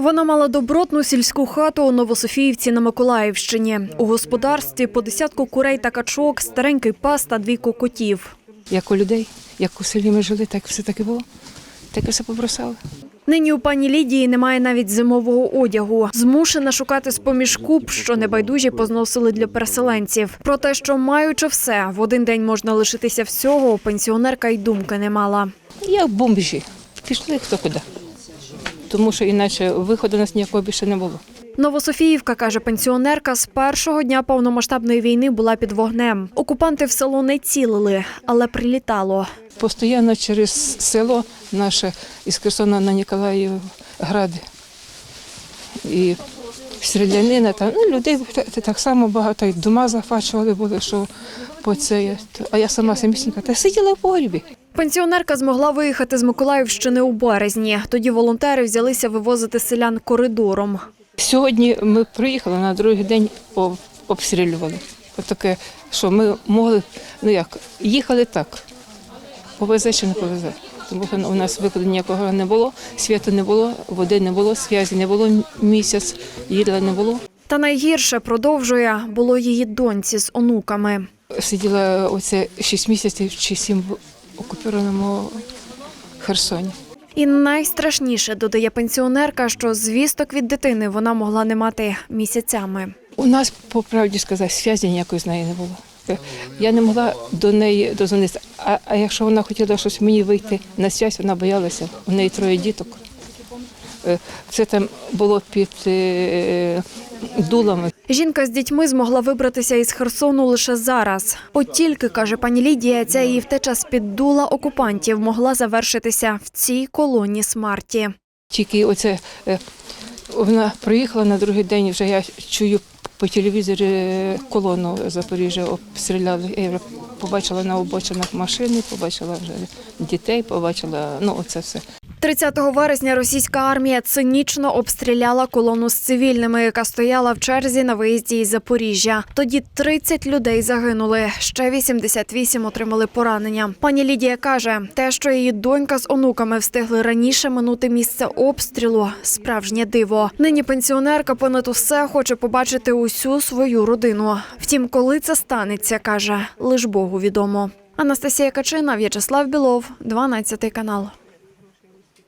Вона мала добротну сільську хату у Новософіївці на Миколаївщині. У господарстві по десятку курей та качок, старенький пас та двійко котів. Як у людей, як у селі ми жили, так все таки було. Так і все побросали. Нині у пані Лідії немає навіть зимового одягу. Змушена шукати з-поміж куб, що небайдужі позносили для переселенців. Про те, що маючи все, в один день можна лишитися всього, пенсіонерка й думки не мала. Як бомжі. Пішли хто куди. Тому що іначе виходу у нас ніякого більше не було. Новософіївка, каже пенсіонерка, з першого дня повномасштабної війни була під вогнем. Окупанти в село не цілили, але прилітало. Постоянно через село наше із Херсона на Ніколаїв гради. І стрілянина, там ну, людей так само багато, і дома захвачували були, що по це. А я сама самісінька та сиділа в погрібі. Пенсіонерка змогла виїхати з Миколаївщини у березні. Тоді волонтери взялися вивозити селян коридором. Сьогодні ми приїхали на другий день обстрілювали. Отаке, що ми могли, ну як, їхали так. Повезе чи не повезе. Тому що у нас виходу ніякого не було, світу не було, води не було, зв'язі не було місяць, їдла не було. Та найгірше продовжує було її доньці з онуками. Сиділа оце 6 місяців чи 7 в окупованому Херсоні. І найстрашніше додає пенсіонерка, що звісток від дитини вона могла не мати місяцями. У нас, по правді сказати, зв'язі ніякої з нею не було. Я не могла до неї дозвонитися. А, а якщо вона хотіла щось мені вийти на зв'язь, вона боялася. У неї троє діток. Е, Це там було під е, дулами. Жінка з дітьми змогла вибратися із Херсону лише зараз. От тільки, каже пані Лідія, ця її втеча з-під дула окупантів могла завершитися в цій колоні смерті. Тільки оце е, вона приїхала на другий день, вже я чую по телевізорі е, колону Запоріжжя обстріляли. Я побачила на обочинах машини, побачила вже дітей, побачила ну оце все. 30 вересня російська армія цинічно обстріляла колону з цивільними, яка стояла в черзі на виїзді із Запоріжжя. Тоді 30 людей загинули, ще 88 отримали поранення. Пані Лідія каже, те, що її донька з онуками встигли раніше минути місце обстрілу, справжнє диво. Нині пенсіонерка понад усе хоче побачити усю свою родину. Втім, коли це станеться, каже, лиш Богу відомо. Анастасія Качина, В'ячеслав Білов, 12 канал.